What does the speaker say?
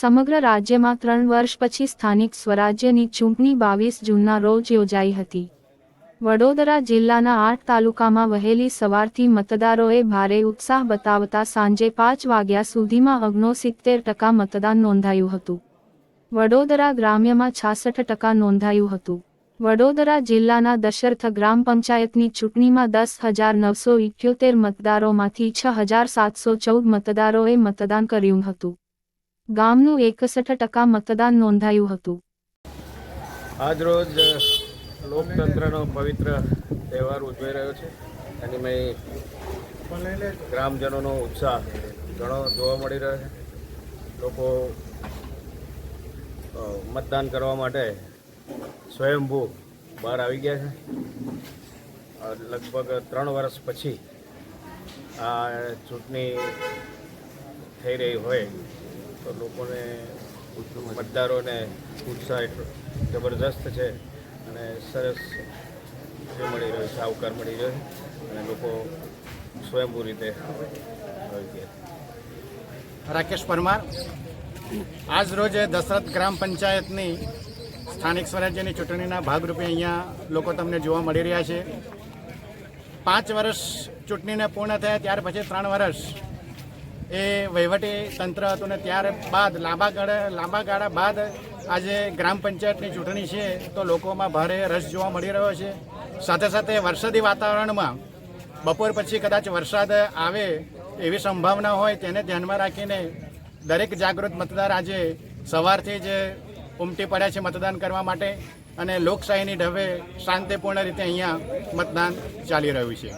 સમગ્ર રાજ્યમાં ત્રણ વર્ષ પછી સ્થાનિક સ્વરાજ્યની ચૂંટણી બાવીસ જૂનના રોજ યોજાઈ હતી. વડોદરા જિલ્લાના આઠ તાલુકામાં વહેલી સવારથી મતદારોએ ભારે ઉત્સાહ બતાવતા સાંજે પાંચ વાગ્યા સુધીમાં ઓગણસિત્તેર ટકા મતદાન નોંધાયું હતું. વડોદરા ગ્રામ્યમાં છાસઠ ટકા નોંધાયું હતું. વડોદરા જિલ્લાના દશરથ ગ્રામ પંચાયતની ચૂંટણીમાં દસ હજાર નવસો ઇઠ્યોતેર મતદારોમાંથી છ હજાર સાતસો ચૌદ મતદારોએ મતદાન કર્યું હતું. ગામનું એકસઠ ટકા મતદાન નોંધાયું હતું. આજરોજ લોકતંત્રનો પવિત્ર તહેવાર ઉજવાઈ રહ્યો છે. એની મેં ગ્રામજનોનો ઉત્સાહ ઘણો જોવા મળી રહ્યો છે. લોકો મતદાન કરવા માટે સ્વયંભૂ બહાર આવી ગયા છે. લગભગ ત્રણ વર્ષ પછી આ ચૂંટણી થઈ રહી હોય તો લોકોને મતદારોને ઉત્સાહ જબરદસ્ત છે અને સરસ જે મળી રહ્યો છે, આવકાર મળી રહ્યો છે અને લોકો સ્વયંભૂ રીતે રાકેશ પરમાર, આજ રોજ દશરથ ગ્રામ પંચાયતની સ્થાનિક સ્વરાજ્યની ચૂંટણીના ભાગરૂપે અહીંયા લોકો તમને જોવા મળી રહ્યા છે. પાંચ વર્ષ ચૂંટણીને પૂર્ણ થયા ત્યાર પછી ત્રણ વર્ષ એ વહીવટી તંત્ર હતું ને ત્યારબાદ લાંબા ગાળા લાંબા ગાળા બાદ આજે ગ્રામ પંચાયતની ચૂંટણી છે, તો લોકોમાં ભારે રસ જોવા મળી રહ્યો છે. સાથે સાથે વરસાદી વાતાવરણમાં બપોર પછી કદાચ વરસાદ આવે એવી સંભાવના હોય તેને ધ્યાનમાં રાખીને દરેક જાગૃત મતદાર આજે સવારથી જ ઉમટી પડ્યા છે મતદાન કરવા માટે અને લોકશાહીની ઢબે શાંતિપૂર્ણ રીતે અહીંયા મતદાન ચાલી રહ્યું છે.